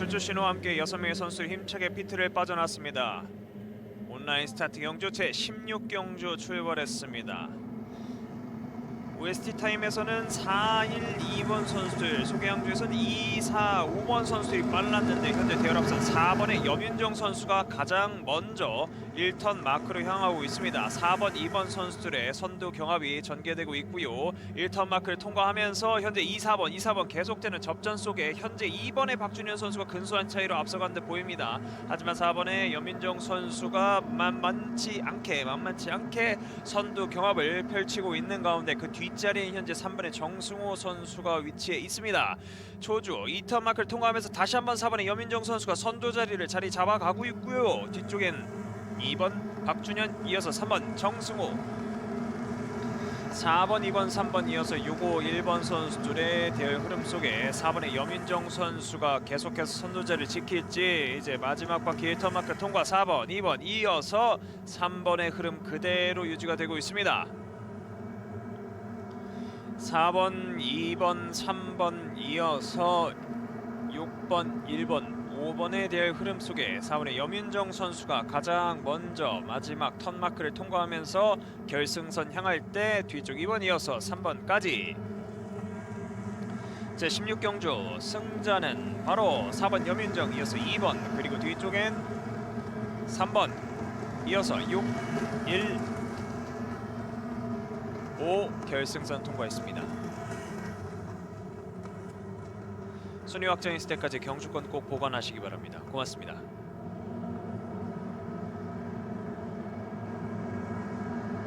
선수 신호와 함께 6명의 선수 힘차게 피트를 빠져났습니다. 온라인 스타트 경주 제 16경주 출발했습니다. OST 타임에서는 4, 1, 2번 선수들, 소개항주에서는 2, 4, 5번 선수들이 빨랐는데 현재 대열합선 4번의 염윤정 선수가 가장 먼저 1턴 마크로 향하고 있습니다. 4번, 2번 선수들의 선두 경합이 전개되고 있고요. 1턴 마크를 통과하면서 현재 2, 4번, 2, 4번 계속되는 접전 속에 현재 2번의 박준현 선수가 근소한 차이로 앞서간 듯 보입니다. 하지만 4번의 염민정 선수가 만만치 않게 만만치 않게 선두 경합을 펼치고 있는 가운데 그 뒷자리에 현재 3번의 정승호 선수가 위치해 있습니다. 초주 2턴 마크를 통과하면서 다시 한번 4번의 염민정 선수가 선두 자리를 자리 잡아가고 있고요. 뒤쪽엔 2번 박준현 이어서 3번 정승호 4번, 2번, 3번 이어서 6, 5, 1번 선수들의 대열 흐름 속에 4번의 염윤정 선수가 계속해서 선두자를 지킬지 이제 마지막 바퀴 1턴 마크 통과 4번, 2번 이어서 3번의 흐름 그대로 유지가 되고 있습니다. 4번, 2번, 3번 이어서 6번, 1번, 5번에 대한 흐름 속에 4번의 염윤정 선수가 가장 먼저 마지막 턴 마크를 통과하면서 결승선 향할 때 뒤쪽 2번 이어서 3번까지 제 16경주 승자는 바로 4번 염윤정 이어서 2번 그리고 뒤쪽엔 3번 이어서 6, 1, 5 결승선 통과했습니다. 순위 확정 있을 때까지 경주권 꼭 보관하시기 바랍니다. 고맙습니다.